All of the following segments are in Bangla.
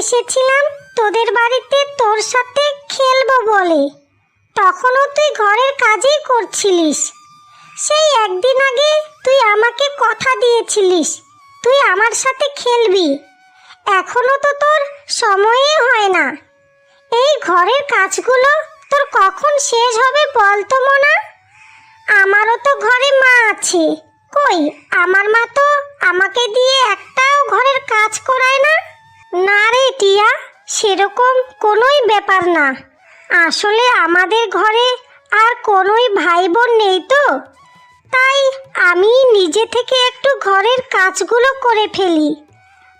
এসেছিলাম তোদের বাড়িতে তোর সাথে খেলব বলে। তখনও তুই ঘরের কাজই করছিলিস। সেই একদিন আগে তুই আমাকে কথা দিয়েছিলিস, তুই আমার সাথে খেলবি। এখনও তো তোর সময়ই হয় না। এই ঘরের কাজগুলো তোর কখন শেষ হবে বল তো মোনা। আমারও তো ঘরে মা আছে। কই, আমার মা তো আমাকে দিয়ে একটাও ঘরের কাজ করায় না? না রে টিয়া, সেরকম কোনোই ব্যাপার না। আসলে আমাদের ঘরে আর কোনোই ভাই বোন নেই তো। তাই আমি নিজে থেকে একটু ঘরের কাজগুলো করে ফেলি।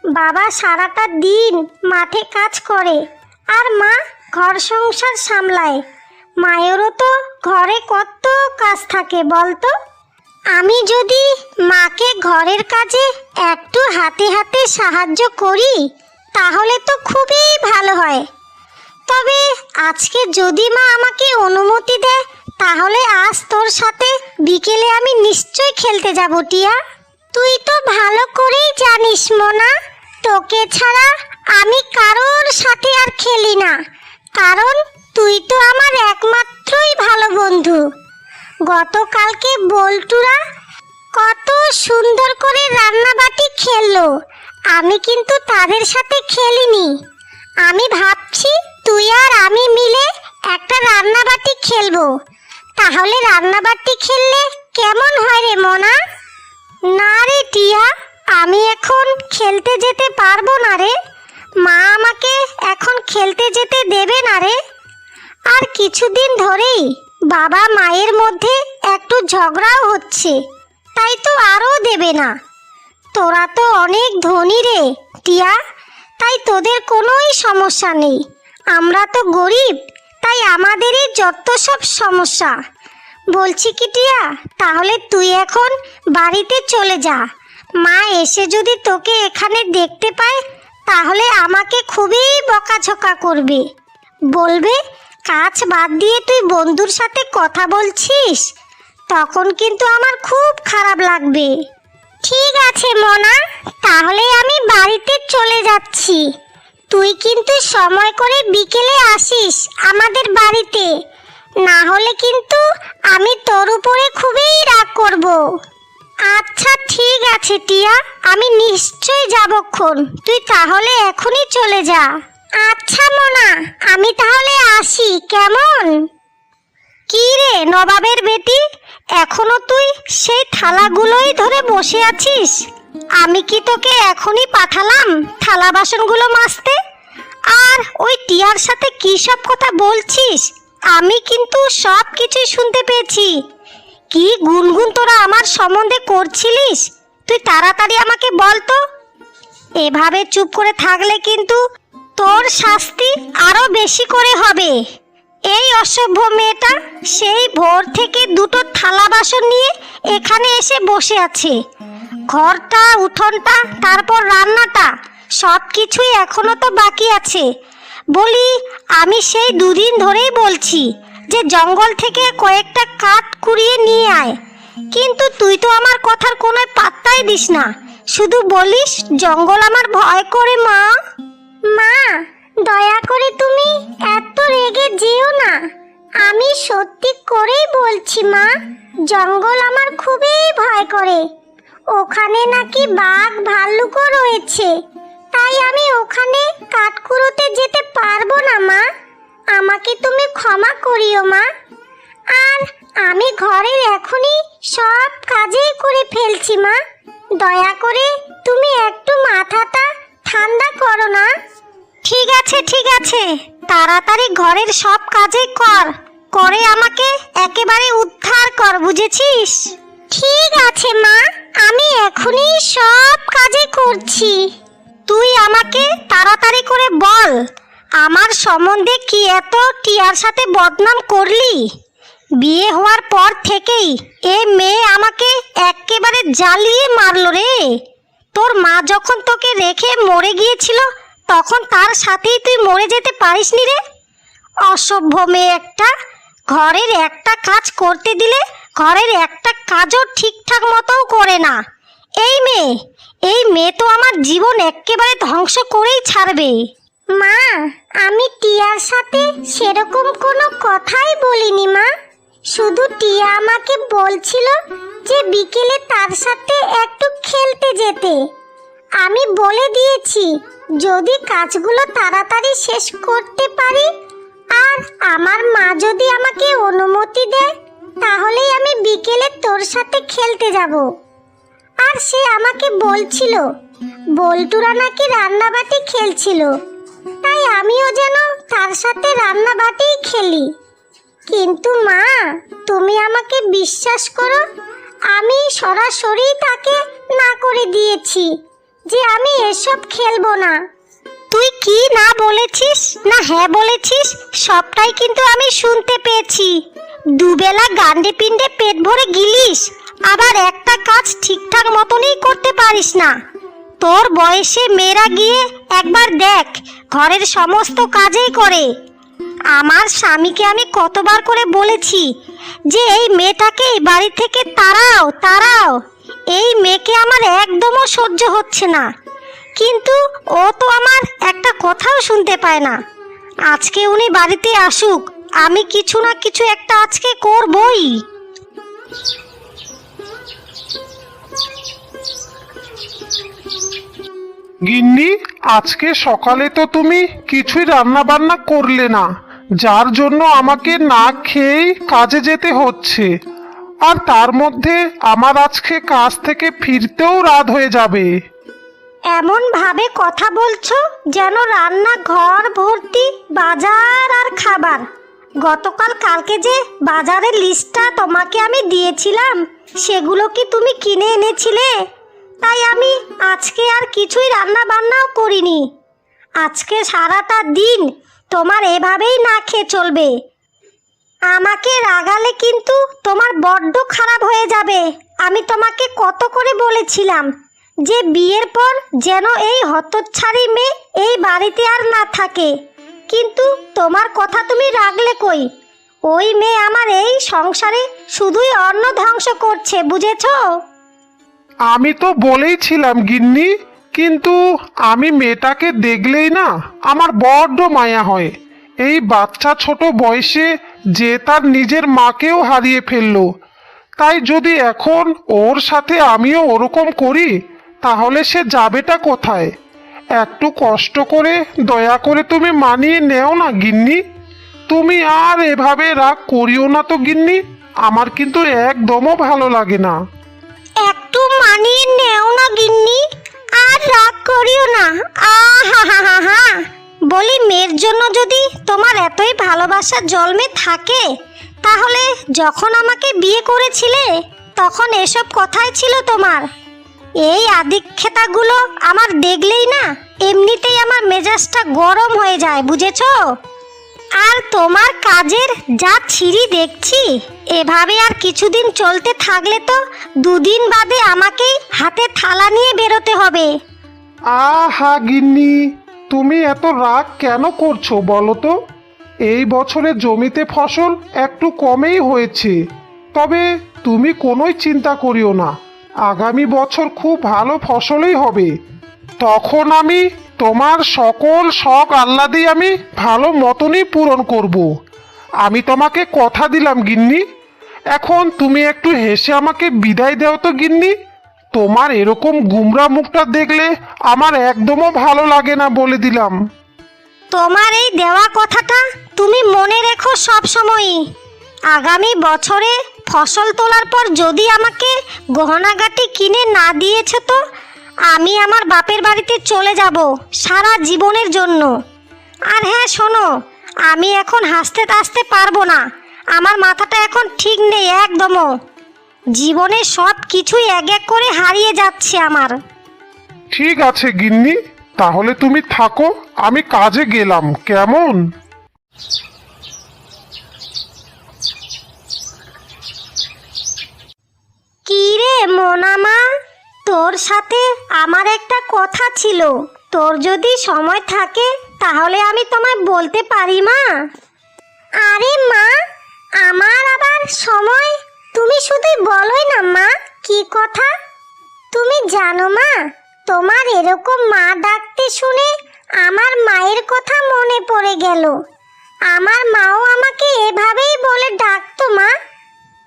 বাবা সারাটা দিন মাঠে কাজ করে আর মা ঘর সংসার সামলায়। মায়েরও তো ঘরে কত কাজ থাকে বলতো আমি যদি মাকে ঘরের কাজে একটু হাতে হাতে সাহায্য করি তাহলে তো খুবই ভালো হয়। তবে আজকে যদি মা আমাকে অনুমতি দেয়, তাহলে আজ তোর সাথে বিকেলে আমি নিশ্চয় খেলতে যাব, টিয়া। তুই তো ভালো করেই জানিস, মোনা। তোকে ছাড়া আমি কারোর সাথে আর খেলি না। কারণ তুই তো আমার একমাত্রই ভালো বন্ধু। গতকালকে বল্টুরা কত সুন্দর করে রান্নাবাটি খেললো। আমি কিন্তু তাদের সাথে খেলিনি। আমি ভাবছি তুই আর আমি মিলে একটা রান্নাবাটি খেলব। তাহলে রান্নাবাটি খেললে কেমন হয় রে মোনা? না রে টিয়া, আমি এখন খেলতে যেতে পারব না রে। মা আমাকে এখন খেলতে যেতে দেবে না রে। আর কিছুদিন ধরেই বাবা মায়ের মধ্যে একটু ঝগড়াও হচ্ছে, তাই তো আরও দেবে না। তোরা তো অনেক ধনী রে, টিয়া। তাই তোদের কোনোই সমস্যা নেই। আমরা তো গরিব, তাই আমাদেরই যত সব সমস্যা। বলছি কি টিয়া, তাহলে তুই এখন বাড়িতে চলে যা। মা এসে যদি তোকে এখানে দেখতে পায়, তাহলে আমাকে খুবই বকাঝকা করবে। বলবে, কাজ বাদ দিয়ে তুই বন্ধুর সাথে কথা বলছিস? তখন কিন্তু আমার খুব খারাপ লাগবে। ঠিক আছে, মোনা। তাহলে আমি বাড়িতে চলে যাচ্ছি। তুই কিন্তু সময় করে বিকেলে আসিস আমাদের বাড়িতে। না হলে কিন্তু আমি তোর উপরে খুবই রাগ করব। আচ্ছা ঠিক আছে, টিয়া। আমি নিশ্চয় যাবক্ষণ তুই তাহলে এখনই চলে যা। আচ্ছা মোনা। আমি তাহলে আসি। কেমন? কি রে নবাবের বেটি? এখনও তুই সেই থালাগুলোই ধরে বসে আছিস? আমি কি তোকে এখনই পাঠালাম থালা বাসনগুলো মাজতে? আর ওই টিয়ার সাথে কী সব কথা বলছিস? আমি কিন্তু সব কিছুই শুনতে পেয়েছি। কি গুনগুন তোরা আমার সম্বন্ধে করছিলিস? তুই তাড়াতাড়ি আমাকে বল তো। এভাবে চুপ করে থাকলে কিন্তু তোর শাস্তি আরও বেশি করে হবে। এই অসভ্য মেয়েটা সেই ভোর থেকে দুটো থালা বাসন নিয়ে এখানে এসে বসে আছে। ঘরটা, উঠোনটা, তারপর রান্নাটা সব কিছুই এখনও তো বাকি আছে। বলি, আমি সেই দুদিন ধরেই বলছি যে জঙ্গল থেকে কয়েকটা কাঠ কুড়িয়ে নিয়ে আয়। কিন্তু তুই তো আমার কথার কোনো পাত্তাই দিস না। শুধু বলিস, জঙ্গল আমার ভয় করে মা। মা দয়া করে তুমি এত রেগে যেও না। আমি সত্যি করেই বলছি মা, জঙ্গল আমার খুবই ভয় করে। ওখানে নাকি বাঘ ভাল্লুকও রয়েছে। তাই আমি ওখানে কাঠকুড়োতে যেতে পারব না মা। আমাকে তুমি ক্ষমা করিও মা। আর আমি ঘরের এখনই সব কাজেই করে ফেলছি মা। দয়া করে তুমি একটু মাথাটা আছে তাড়াতাড়ি ঘরের সব কাজই কর। করে আমাকে একেবারে উদ্ধার কর, বুঝেছিস? ঠিক আছে, মা। আমি এখনই সব কাজই করছি। তুই আমাকে তাড়াতাড়ি করে বল, আমার সম্বন্ধে কি এত টিয়ার সাথে বদনাম করলি? বিয়ে হওয়ার পর থেকেই এ মেয়ে আমাকে একেবারে জ্বালিয়ে মারলো রে। তোর মা যখন তোকে রেখে মরে গিয়েছিল তখন তার সাথেই তুই মরে যেতে পারিসনি রে? অসভ্য মেয়ে একটা। ঘরের একটা কাজ করতে দিলে ঘরের একটা কাজও ঠিকঠাক মতোও করে না। এই মেয়ে এই মেয়ে তো আমার জীবন একেবারে ধ্বংস করেই ছাড়বে। মা, আমি টিয়ার সাথে সেরকম কোনো কথাই বলিনি মা। শুধু টিয়া আমাকে বলছিল যে বিকেলে তার সাথে একটু খেলতে যেতে। আমি বলে দিয়েছি, যদি কাজগুলো তাড়াতাড়ি শেষ করতে পারি, আর আমার মা যদি আমাকে অনুমতি দেয়, তাহলেই আমি বিকেলে তোর সাথে খেলতে যাব। আর সে আমাকে বলছিল, বল্টুরা নাকি রান্নাবাটি খেলছিল, তাই আমিও যেন তার সাথে রান্নাবাটিই খেলি। কিন্তু মা, তুমি আমাকে বিশ্বাস করো, আমি সরাসরি তাকে না করে দিয়েছি। যে আমি এসব খেলব না। তুই কি না বলেছিস? না হ্যাঁ বলেছিস? সবটাই কিন্তু আমি শুনতে পেয়েছি। দুবেলা গান্ডে পিণ্ডে পেট ভরে গিলিস। আবার একটা কাজ ঠিকঠাক মতনই করতে পারিস না। তোর বয়সে মেয়েরা গিয়ে একবার দেখ, ঘরের সমস্ত কাজেই করে। আমার স্বামীকে আমি কতবার করে বলেছি যে, এই মেয়েটাকে বাড়ি থেকে তাড়াও তাড়াও। এই মেয়েকে আমার একদমও সহ্য হচ্ছে না। কিন্তু ও তো আমার একটা কথাও শুনতে পায় না। আজকে উনি বাড়িতে আসুক, আমি কিছু না কিছু একটা আজকে করবই। গিন্নি, আজকে সকালে তো তুমি কিছুই রান্না বান্না করলে না। যার জন্য আমাকে না খেয়েই কাজে যেতে হচ্ছে। আর তার মধ্যে আমার আজকে কাজ থেকে ফিরতেও রাত হয়ে যাবে। এমন ভাবে কথা বলছো যেন রান্না ঘর ভর্তি, বাজার আর খাবার। গতকাল কালকে যে বাজারের লিস্টটা তোমাকে আমি দিয়েছিলাম, সেগুলো কি তুমি কিনে এনেছিলে? তাই আমি আজকে আর কিছুই রান্না বান্নাও করিনি। আজকে সারাটা দিন তোমার এভাবেই না খেয়ে চলবে। আমাকে রাগালে কিন্তু তোমার বড্ড খারাপ হয়ে যাবে। আমি তোমাকে কত করে বলেছিলাম যে বিয়ের পর যেন এই হতচ্ছাড়ি মেয়ে এই বাড়িতে আর না থাকে। কিন্তু তোমার কথা তুমি রাখলে কই? ওই মেয়ে আমার এই সংসারে শুধুই অন্ন ধ্বংস করছে, বুঝেছ? আমি তো বলেইছিলাম, গিন্নি, কিন্তু আমি মেয়েটাকে দেখলেই না আমার বড্ড মায়া হয়। এই বাচ্চা ছোট বয়সে যে তার নিজের মাকেও হারিয়ে ফেলল। তাই যদি এখন ওর সাথে আমিও ওরকম করি, তাহলে সে যাবেটা কোথায়? একটু কষ্ট করে, দয়া করে তুমি মানিয়ে নেও না, গিন্নি। তুমি আর এভাবে রাগ করিও না তো, গিন্নি। আমার কিন্তু একদমও ভালো লাগে না। একটু মানিয়ে নেও না, গিন্নি। আর রাগ করিও না। আহা, হা হা হা। বলি, মেয়ের জন্য যদি তোমার এতই ভালোবাসা জন্মে থাকে, তাহলে যখন আমাকে বিয়ে করেছিলে, তখন এসব কথাই ছিল তোমার। এই আদিক্ষেতাগুলো আমার দেখলেই না, এমনিতেই আমার মেজাজটা গরম হয়ে যায়, বুঝেছ? আর তোমার কাজের যা ছিঁড়ি দেখছি, এভাবে আর কিছুদিন চলতে থাকলে তো দুদিন বাদে আমাকেই হাতে থালা নিয়ে বেরোতে হবে। আহা গিন্নি তুমি এত রাগ কেন করছ বলো তো? এই বছরে জমিতে ফসল একটু কমেই হয়েছে। তবে তুমি কোনোই চিন্তা করিও না। আগামী বছর খুব ভালো ফসলই হবে। তখন আমি তোমার সকল শখ আহ্লাদেই আমি ভালো মতনই পূরণ করব। আমি তোমাকে কথা দিলাম গিন্নি। এখন তুমি একটু হেসে আমাকে বিদায় দাও তো গিন্নি। তোমার এরকম গুমরা মুখটা দেখলে আমার একদমও ভালো লাগে না বলে দিলাম। তোমার এই দেওয়া কথাটা তুমি মনে রেখো সব সময়ই। আগামী বছরে ফসল তোলার পর যদি আমাকে গহনাগাটি কিনে না দিয়েছে তো, আমি আমার বাপের বাড়িতে চলে যাব সারা জীবনের জন্য। আর হ্যাঁ শোনো, আমি এখন হাসতে টাসতে পারব না। আমার মাথাটা এখন ঠিক নেই, একদমও। জীবনে সব কিছুই এক এক করে হারিয়ে যাচ্ছে আমার। ঠিক আছে গিন্নি। তাহলে তুমি থাকো আমি কাজে গেলাম কেমন? কি রে মোনামা তোর সাথে আমার একটা কথা ছিল। তোর যদি সময় থাকে তাহলে আমি তোমায় বলতে পারি মা। আরে মা আমার আবার সময় তুমি শুধু বলোই না, মা। কি কথা? তুমি জানো, মা, তোমার এরকম মা ডাকতে শুনে আমার মায়ের কথা মনে পড়ে গেল। আমার মাও আমাকে এভাবেই বলে ডাকতো, মা।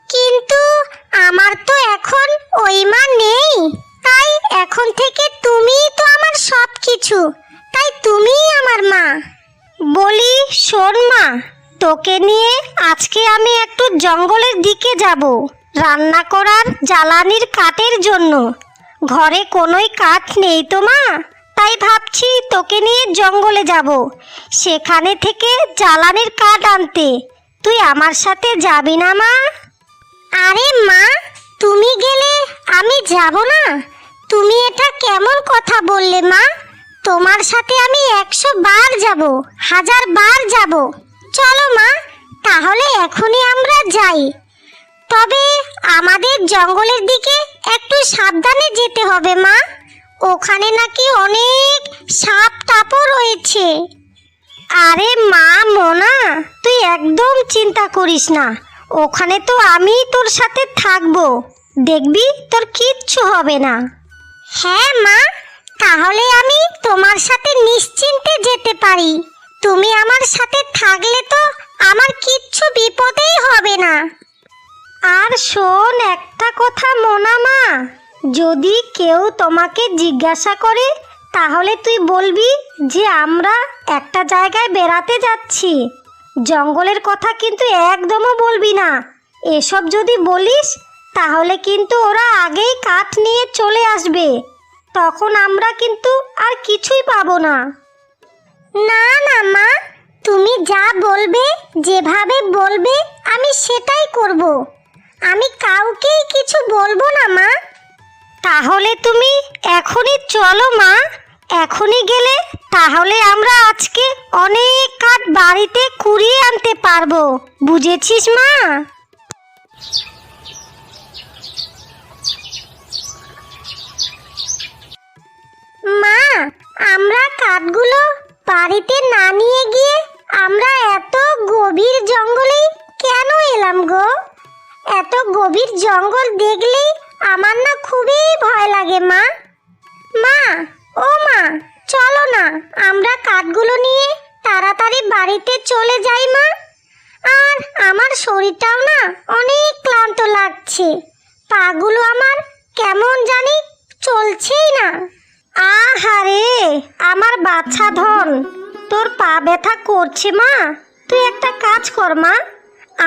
কিন্তু আমার তো এখন ওই মা নেই। তাই এখন থেকে তুমিই তো আমার সব কিছু তাই তুমিই আমার মা। বলি, শোন, মা তোকে নিয়ে আজকে আমি একটু জঙ্গলের দিকে যাব। রান্না করার জ্বালানির কাঠের জন্য। ঘরে কোনোই কাঠ নেই তো মা? তাই ভাবছি তোকে নিয়ে জঙ্গলে যাব। সেখানে থেকে জ্বালানির কাঠ আনতে। তুই আমার সাথে যাবি না মা? আরে মা, তুমি গেলে আমি যাব না। তুমি এটা কেমন কথা বললে মা? তোমার সাথে আমি একশো বার যাব, হাজার বার যাব। চলো মা, তাহলে এখনই আমরা যাই। তবে আমাদের জঙ্গলের দিকে একটু সাবধানে যেতে হবে মা। ওখানে নাকি অনেক সাপ টাপও রয়েছে। আরে মা, মোনা, তুই একদম চিন্তা করিস না। ওখানে তো আমি তোর সাথে থাকব। দেখবি তোর কিচ্ছু হবে না। হ্যাঁ মা, তাহলে আমি তোমার সাথে নিশ্চিন্তে যেতে পারি। তুমি আমার সাথে থাকলে তো আমার কিচ্ছু বিপদেই হবে না। আর শোন একটা কথা মোনা মা, যদি কেউ তোমাকে জিজ্ঞাসা করে, তাহলে তুই বলবি যে আমরা একটা জায়গায় বেড়াতে যাচ্ছি। জঙ্গলের কথা কিন্তু একদমও বলবি না। এসব যদি বলিস, তাহলে কিন্তু ওরা আগেই কাঠ নিয়ে চলে আসবে। তখন আমরা কিন্তু আর কিছুই পাবো না। না না মা তুমি যা বলবে, যেভাবে বলবে, আমি সেটাই করব। আমি কাউকেই কিছু বলব না, মা। তাহলে তুমি এখনই চলো, মা। এখনই গেলে তাহলে আমরা আজকে অনেক কাঠ বাড়িতে কুড়িয়ে আনতে পারব। বুঝেছিস, মা? মা, আমরা কাঠগুলো বাড়িতে না নিয়ে আমরা এত গভীর জঙ্গলে কেন এলাম গো? এত গভীর জঙ্গল দেখলে আমার না খুবই ভয় লাগে, মা। মা, ও মা, চলো না, আমরা কাঠগুলো নিয়ে তাড়াতাড়ি বাড়িতে চলে যাই, মা। আর আমার শরীরটাও না অনেক ক্লান্ত লাগছে। পাগুলো আমার কেমন জানি চলছেই না। আহারে, আমার বাচ্চা ধন। তোর পা ব্যথা করছে, মা। তুই একটা কাজ কর, মা।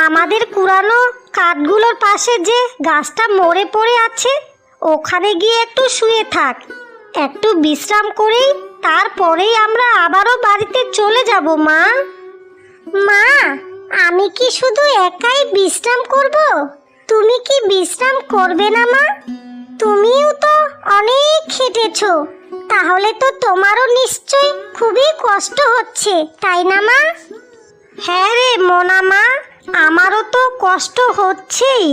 আমাদের কুড়ানো কাঠগুলোর পাশে যে গাছটা মরে পড়ে আছে, ওখানে গিয়ে একটু শুয়ে থাক। একটু বিশ্রাম করেই তারপরেই আমরা আবারও বাড়িতে চলে যাব, মা। মা, আমি কি শুধু একাই বিশ্রাম করব? তুমি কি বিশ্রাম করবে না, মা? তুমিও তো অনেক খেটেছো। তাহলে তো তোমারও নিশ্চয় খুবই কষ্ট হচ্ছে, তাই না মা? হ্যাঁ রে মোনা মা, আমারও তো কষ্ট হচ্ছেই।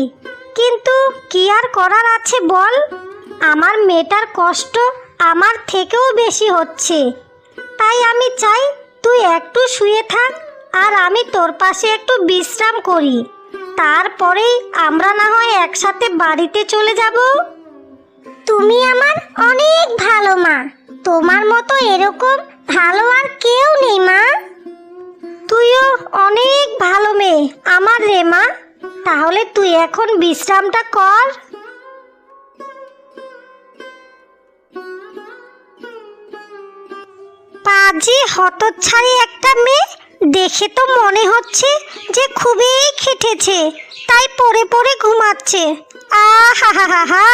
কিন্তু কি আর করার আছে বল? আমার মেয়েটার কষ্ট আমার থেকেও বেশি হচ্ছে। তাই আমি চাই তুই একটু শুয়ে থাক আর আমি তোর পাশে একটু বিশ্রাম করি। তারপরেই আমরা না হয় একসাথে বাড়িতে চলে যাব? তুমি আমার অনেক ভালো মা। তোমার মতো এরকম ভালো আর কেউ নেই মা। তুইও অনেক ভালো মেয়ে, আমার রে মা। তাহলে তুই এখন বিশ্রামটা কর। পাজি হতচ্ছাড়ি একটা মেয়ে, দেখে তো মনে হচ্ছে যে খুবই খেটেছে, তাই পড়ে পড়ে ঘুমাচ্ছে। আহা হা হা হা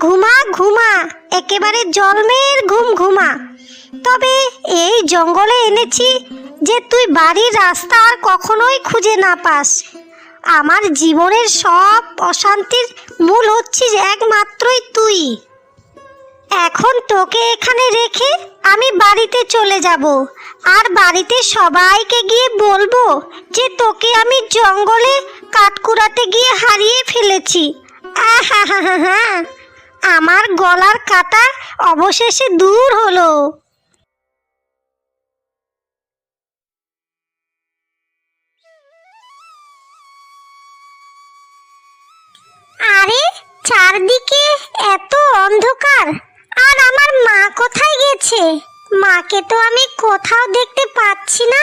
ঘুমা ঘুমা, একেবারে জন্মের ঘুম ঘুমা। তবে এই জঙ্গলে এনেছি যে তুই বাড়ির রাস্তা আর কখনোই খুঁজে না পাস। আমার জীবনের সব অশান্তির মূল হচ্ছিস একমাত্রই তুই। এখন তোকে এখানে রেখে আমি বাড়িতে চলে যাব। আর বাড়িতে সবাইকে গিয়ে বলব যে তোকে আমি জঙ্গলে কাঠকুড়াতে গিয়ে হারিয়ে ফেলেছি। আহা হা হা হা। আমার গলার কাটা অবশেষে দূর হলো। আরে, চারদিকে এত অন্ধকার। আর আমার মা কোথায় গেছে? মাকে তো আমি কোথাও দেখতে পাচ্ছি না।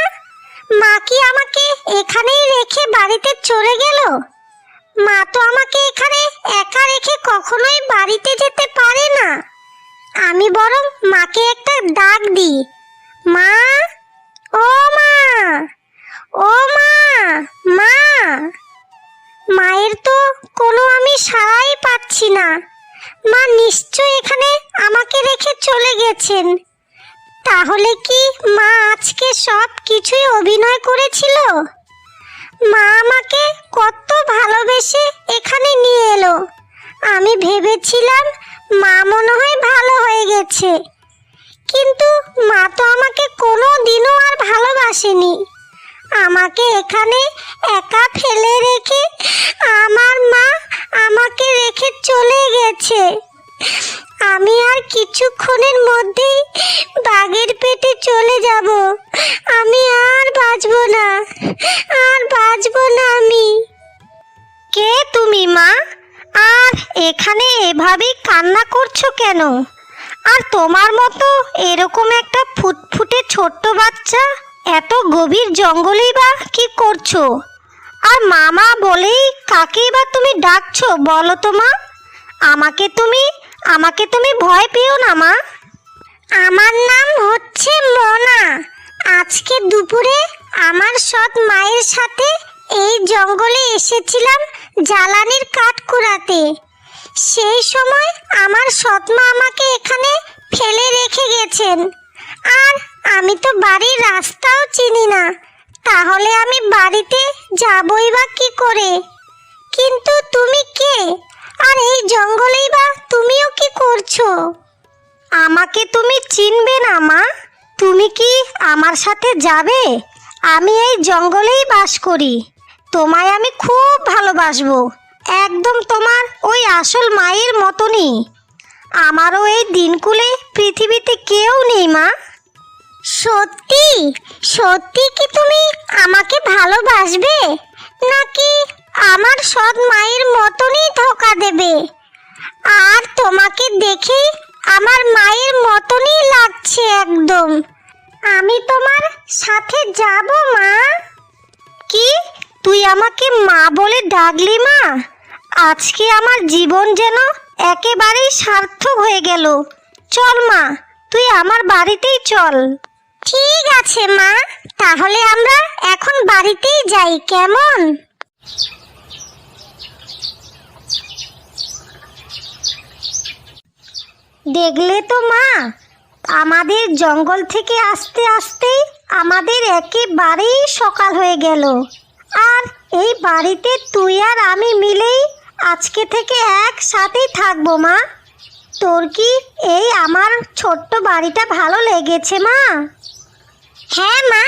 মা কি আমাকে এখানেই রেখে বাড়িতে চলে গেল? মা তো আমাকে এখানে একা রেখে কখনোই বাড়িতে যেতে পারে না। আমি বরং মাকে একটা ডাক দিই। মা, ও মা ও মা মা। মায়ের তো কোনো আমি সাড়াই পাচ্ছি না। মা নিশ্চয় এখানে আমাকে রেখে চলে গেছেন। তাহলে কি মা আজকে সব কিছুই অভিনয় করেছিল? মা আমাকে কত ভালোবেসে এখানে নিয়ে এলো। আমি ভেবেছিলাম মা মনে হয় ভালো হয়ে গেছে। কিন্তু মা তো আমাকে কোনো দিনও আর ভালোবাসেনি। আমাকে এখানে একা ফেলে রেখে আমার মা আমাকে রেখে চলে গেছে। আমি আর কিছুক্ষণের মধ্যেই বাঘের পেটে চলে যাব। আমি আর বাঁচবো না, আর বাঁচবো না আমি। কে তুমি, মা? আর এখানে এভাবেই কান্না করছ কেন? আর তোমার মতো এরকম একটা ফুটফুটে ছোট্ট বাচ্চা এত গভীর জঙ্গলেই বা কি করছ? আর মামা বলেই কাকেই বা তুমি ডাকছো বলো তো মা? আমাকে তুমি আমাকে তুমি ভয় পেও না, মা। আমার নাম হচ্ছে মনা। আজকে দুপুরে আমার সৎ মায়ের সাথে এই জঙ্গলে এসেছিলাম জ্বালানির কাঠ কুড়াতে। সেই সময় আমার সৎমা আমাকে এখানে ফেলে রেখে গেছেন। আর আমি তো বাড়ির রাস্তাও চিনি না। তাহলে আমি বাড়িতে যাবই বা কি করে? কিন্তু তুমি কে? আর এই জঙ্গলেই বা তুমিও কি করছ? আমাকে তুমি চিনবে না, মা। তুমি কি আমার সাথে যাবে? আমি এই জঙ্গলেই বাস করি। তোমায় আমি খুব ভালোবাসবো। একদম তোমার ওই আসল মায়ের মতনই। আমারও এই দিনকুলে পৃথিবীতে কেউ নেই, মা। সত্যি? সত্যি কি তুমি আমাকে ভালোবাসবে? নাকি আমার সৎ মায়ের মতনই ধোকা দেবে। আর তোমাকে দেখে আমার মায়ের মতনই লাগছে একদম। আমি তোমার সাথে যাব, মা। কি? তুই আমাকে মা বলে ডাকলি, মা? আজকে আমার জীবন যেন একেবারেই সার্থক হয়ে গেল। চল, মা, তুই আমার বাড়িতেই চল। ঠিক আছে, মা। তাহলে আমরা এখন বাড়িতেই যাই, কেমন? দেখলে তো মা, আমাদের জঙ্গল থেকে আসতে আসতেই আমাদের একেবারেই সকাল হয়ে গেল। আর এই বাড়িতে তুই আর আমি মিলেই আজকে থেকে একসাথেই থাকব মা। তোর কি এই আমার ছোট্ট বাড়িটা ভালো লেগেছে মা? হ্যাঁ মা,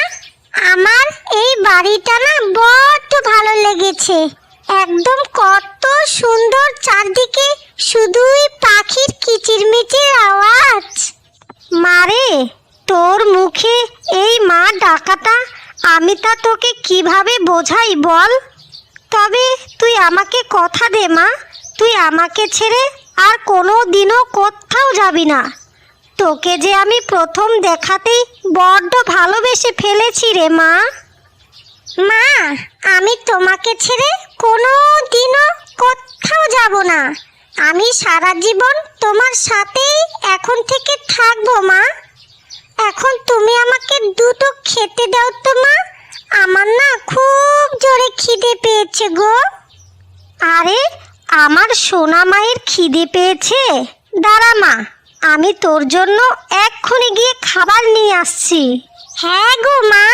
আমার এই বাড়িটা না বড্ড ভালো লেগেছে। একদম কত সুন্দর চারদিকে শুধুই পাখির কিচিরমিচির আওয়াজ মারে তোর মুখে এই মা ডাকাটা আমি তা তোকে কীভাবে বোঝাই বল? তবে তুই আমাকে কথা দে, মা। তুই আমাকে ছেড়ে আর কোনো দিনও কোথাও যাবি না। তোকে যে আমি প্রথম দেখাতেই বড্ড ভালোবেসে ফেলেছি রে, মা। মা, আমি তোমাকে ছেড়ে কোনো দিনও কোথাও যাব না। আমি সারা জীবন তোমার সাথেই এখন থেকে থাকব, মা। এখন তুমি আমাকে দুটো খেতে দাও তো, মা। আমার না খুব জোরে খিদে পেয়েছে গো। আরে, আমার সোনা মায়ের খিদে পেয়েছে। দাঁড়া মা, আমি তোর জন্য এক্ষুনি গিয়ে খাবার নিয়ে আসছি। হ্যাঁ গো মা,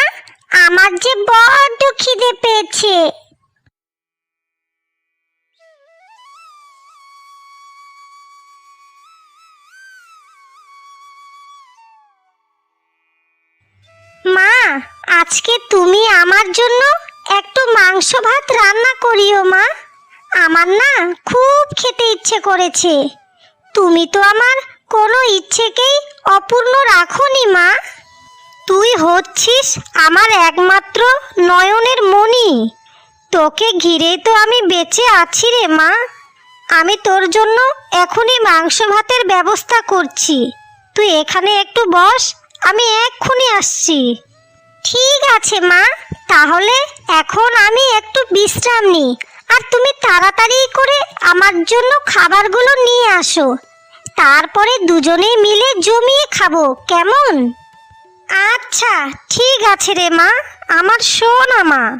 আমার যে বড্ড খিদে পেয়েছে। মা, আজকে তুমি আমার জন্য একটু মাংস ভাত রান্না করিও মা। আমার না খুব খেতে ইচ্ছে করেছে। তুমি তো আমার কোনো ইচ্ছেকেই অপূর্ণ রাখোনি মা। তুই হচ্ছিস আমার একমাত্র নয়নের মণি। তোকে ঘিরেই তো আমি বেঁচে আছি রে মা। আমি তোর জন্য এখনই মাংস ভাতের ব্যবস্থা করছি। তুই এখানে একটু বস আমি এক্ষুনি আসছি। ঠিক আছে, মা। তাহলে এখন আমি একটু বিশ্রাম নিই। আর তুমি তাড়াতাড়ি করে আমার জন্য খাবারগুলো নিয়ে আসো। তারপরে দুজনেই মিলে জমিয়ে খাব। কেমন? আচ্ছা ঠিক আছে রে মা। আমার শোনা মা।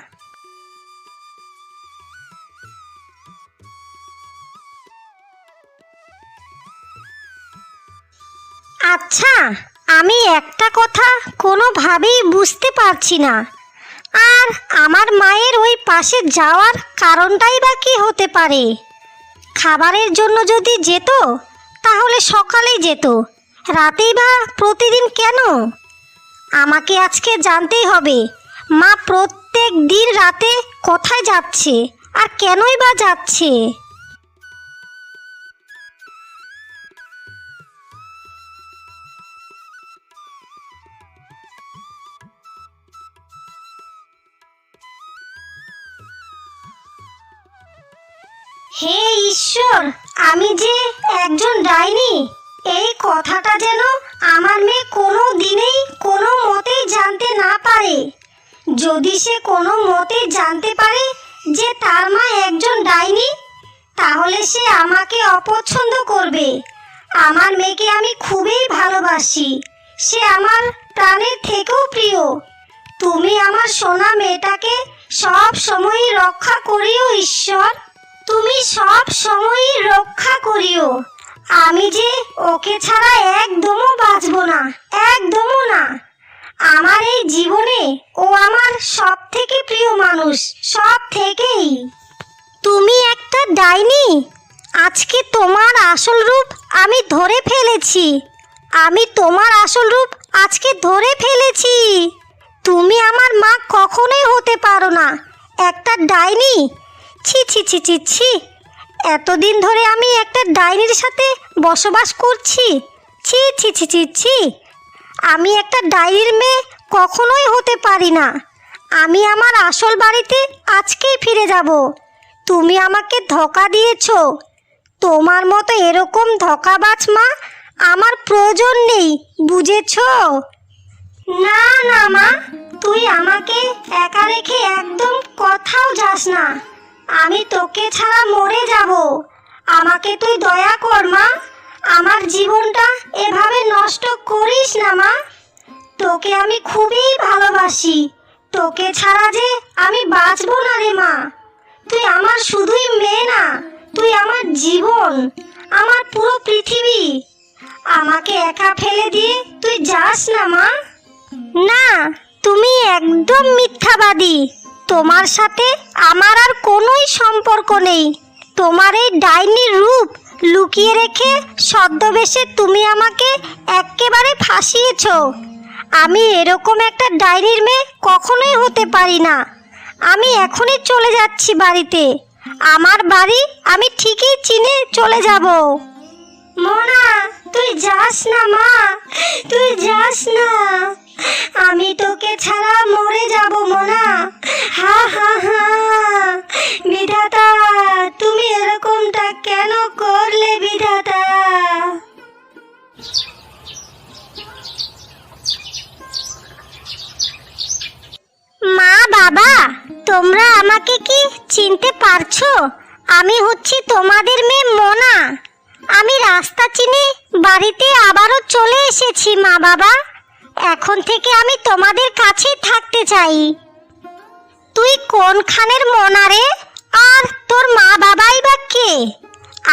আচ্ছা আমি একটা কথা কোনোভাবেই বুঝতে পারছি না। আর আমার মায়ের ওই পাশে যাওয়ার কারণটাই বা কী হতে পারে? খাবারের জন্য যদি যেত, তাহলে সকালেই যেত। রাতেই বা প্রতিদিন কেন? আমাকে আজকে জানতেই হবে। মা প্রত্যেক দিন রাতে কোথায় যাচ্ছে আর কেনই বা যাচ্ছে? হে ঈশ্বর, আমি যে একজন ডাইনি, এই কথাটা যেন আমার মেয়ে কোনো দিনেই কোনো মতেই জানতে না পারে। যদি সে কোনো মতেই জানতে পারে যে তার মা একজন ডাইনি, তাহলে সে আমাকে অপছন্দ করবে। আমার মেয়েকে আমি খুবই ভালোবাসি। সে আমার প্রাণের থেকেও প্রিয়। তুমি আমার সোনা মেয়েটাকে সব সময়ই রক্ষা করিও, ঈশ্বর। তুমি সব সময়ই রক্ষা করিও। আমি যে ওকে ছাড়া একদমও বাঁচবো না, একদমও না। আমার এই জীবনে ও আমার সব থেকে প্রিয় মানুষ সব থেকেই তুমি একটা ডাইনি। আজকে তোমার আসল রূপ আমি ধরে ফেলেছি। আমি তোমার আসল রূপ আজকে ধরে ফেলেছি। তুমি আমার মা কখনোই হতে পারো না। একটা ডাইনি ছি ছি ছি ছি ছি। এতদিন ধরে আমি একটা ডাইনির সাথে বসবাস করছি। ছি ছি ছি ছি ছি। আমি একটা ডাইনির মেয়ে কখনোই হতে পারি না। আমি আমার আসল বাড়িতে আজকেই ফিরে যাব। তুমি আমাকে ধোকা দিয়েছ। তোমার মতো এরকম ধোকাবাজ মা আমার প্রয়োজন নেই, বুঝেছ? না না মা, তুই আমাকে একা রেখে একদম কোথাও যাস না। আমি তোকে ছাড়া মরে যাব। আমাকে তুই দয়া কর, মা। আমার জীবনটা এভাবে নষ্ট করিস না, মা। তোকে আমি খুবই ভালোবাসি। তোকে ছাড়া যে আমি বাঁচবো না রে, মা। তুই আমার শুধুই মেয়ে না, তুই আমার জীবন, আমার পুরো পৃথিবী। আমাকে একা ফেলে দিয়ে তুই যাস না, মা। না, তুমি একদম মিথ্যাবাদী। তোমার সাথে আমার আর কোনোই সম্পর্ক নেই। তোমার এই ডাইনির রূপ লুকিয়ে রেখে সদ্যবেশে তুমি আমাকে একেবারে ফাঁসিয়েছ। আমি এরকম একটা ডাইনির মেয়ে কখনোই হতে পারি না। আমি এখনই চলে যাচ্ছি বাড়িতে। আমার বাড়ি আমি ঠিকই চিনে চলে যাব। মোনা, তুই যাস না মা, তুই যাস না। আমি তোকে ছাড়া মরে যাব মোনা। হা হা হা। বিধাতা, তুমি এরকমটা কেন করলে বিধাতা? মা, বাবা, তোমরা আমাকে কি চিনতে পারছ? আমি হচ্ছি তোমাদের মেয়ে মোনা। আমি রাস্তা চিনে বাড়িতে আবারও চলে এসেছি, মা, বাবা। এখন থেকে আমি তোমাদের কাছেই থাকতে চাই। তুই কোনখানের মোনা রে? আর তোর মা বাবাই বা কে?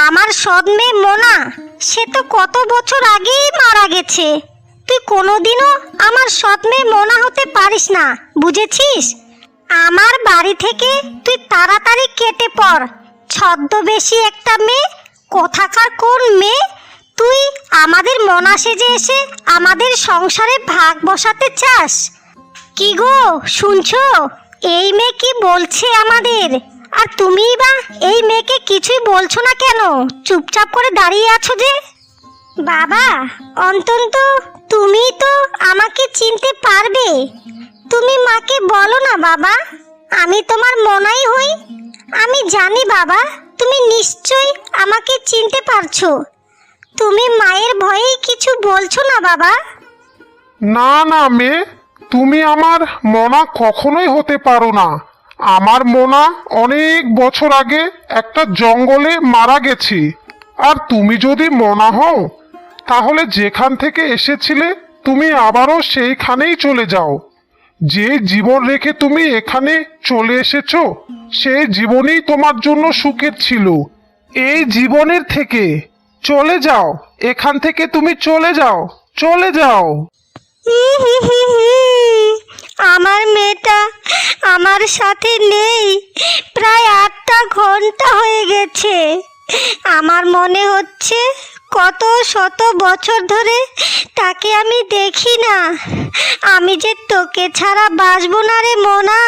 আমার সৎ মেয়ে মোনা, সে তো কত বছর আগেই মারা গেছে। তুই কোনোদিনও আমার সৎ মেয়ে মোনা হতে পারিস না, বুঝেছিস? আমার বাড়ি থেকে তুই তাড়াতাড়ি কেটে পড়। ছদ্মবেশী একটা মেয়ে, কোথাকার কোন মেয়ে তুই আমাদের মনা সেজে এসে আমাদের সংসারে ভাগ বসাতে চাস? কি গো, শুনছো? এই মেয়ে কি বলছে আমাদের? আর তুমিই বা এই মেয়েকে কিছুই বলছো না কেন? চুপচাপ করে দাঁড়িয়ে আছো যে। বাবা অন্তত তুমি তো আমাকে চিনতে পারবে। তুমি মাকে বলো না বাবা, আমি তোমার মনাই হই। আমি জানি বাবা, তুমি নিশ্চয়ই আমাকে চিনতে পারছ। তুমি মায়ের ভয়েই কিছু বলছো না, বাবা? না না, মেয়ে, তুমি আমার মনা কখনোই হতে পারো না। আমার মোনা অনেক বছর আগে একটা জঙ্গলে মারা গেছে। আর তুমি যদি মনা হও, তাহলে যেখান থেকে এসেছিলে, তুমি আবারও সেইখানেই চলে যাও। যে জীবন রেখে তুমি এখানে চলে এসেছ, সেই জীবনই তোমার জন্য সুখের ছিল। এই জীবনের থেকে চলে যাও। এখান থেকে তুমি চলে যাও। চলে যাও। আমার মেয়েটা আমার সাথে নেই। প্রায় আটটা ঘণ্টা হয়ে গেছে। আমার মনে হচ্ছে কত শত বছর ধরে তাকে আমি দেখি না। আমি যে তোকে ছাড়া বাঁচবো না রে মোনা।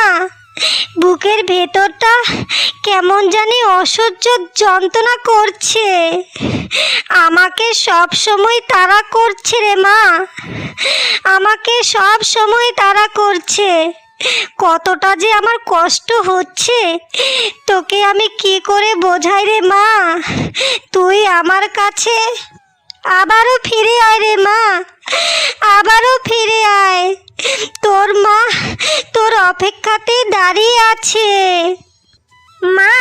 বুকের ভেতরটা কেমন জানি অসহ্য যন্ত্রণা করছে। আমাকে সব সময় তারা করছে রে মা। আমাকে সব সময় তারা করছে। কতটা যে আমার কষ্ট হচ্ছে। তোকে আমি কি করে বোঝাই রে মা? তুই আমার কাছে আবারও ফিরে আয় রে মা। আবারও ফিরে আয়। তোর মা তোর অপেক্ষাতে দাঁড়িয়ে আছে। মা,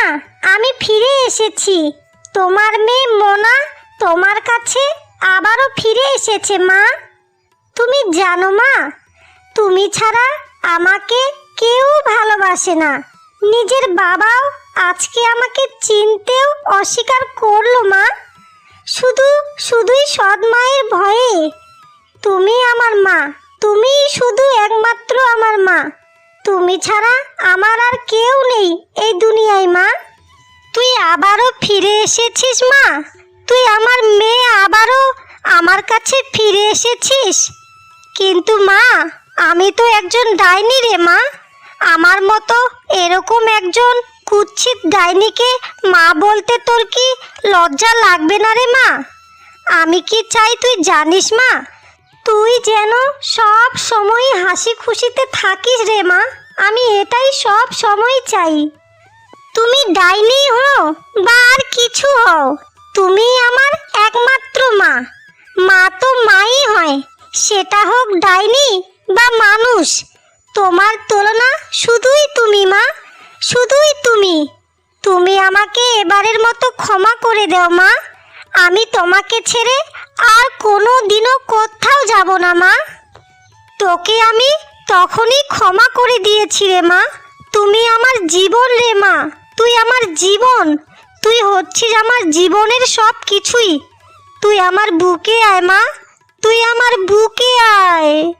আমি ফিরে এসেছি। তোমার মেয়ে মোনা তোমার কাছে আবারও ফিরে এসেছে, মা। তুমি জানো মা, তুমি ছাড়া আমাকে কেউ ভালোবাসে না। নিজের বাবাও আজকে আমাকে চিনতেও অস্বীকার করল, মা। শুধু, শুধুই সৎ মায়ের ভয়ে। তুমি আমার মা তুমি শুধু একমাত্র আমার মা। তুমি ছাড়া আমার আর কেউ নেই এই দুনিয়ায়, মা। তুই আবারও ফিরে এসেছিস, মা? তুই আমার মেয়ে আবারও আমার কাছে ফিরে এসেছিস? কিন্তু, মা, আমি তো একজন ডাইনি রে, মা। আমার মতো এরকম একজন কুৎসিত ডাইনিকে মা বলতে তোর কি লজ্জা লাগবে না রে মা? আমি কি চাই তুই জানিস মা? তুই যেন সব সময় হাসি খুশিতে থাকিস রে মা। আমি এটাই সব সময় চাই। তুমি ডাইনি হও বা আর কিছু হও, তুমি আমার একমাত্র মা। মা তো মাই হয়, সেটা হোক ডাইনি বা মানুষ। তোমার তুলনা শুধুই তুমি মা। শুধুই তুমি। তুমি আমাকে এবারের মতো ক্ষমা করে দাও, মা। আমি তোমাকে ছেড়ে আর কোনো দিনও কোথাও যাব না, মা। তোকে আমি তখনই ক্ষমা করে দিয়েছি রে, মা। তুমি আমার জীবন রে, মা। তুই আমার জীবন। তুই হচ্ছিস আমার জীবনের সব কিছুই। তুই আমার বুকে আয়, মা। তুই আমার বুকে আয়।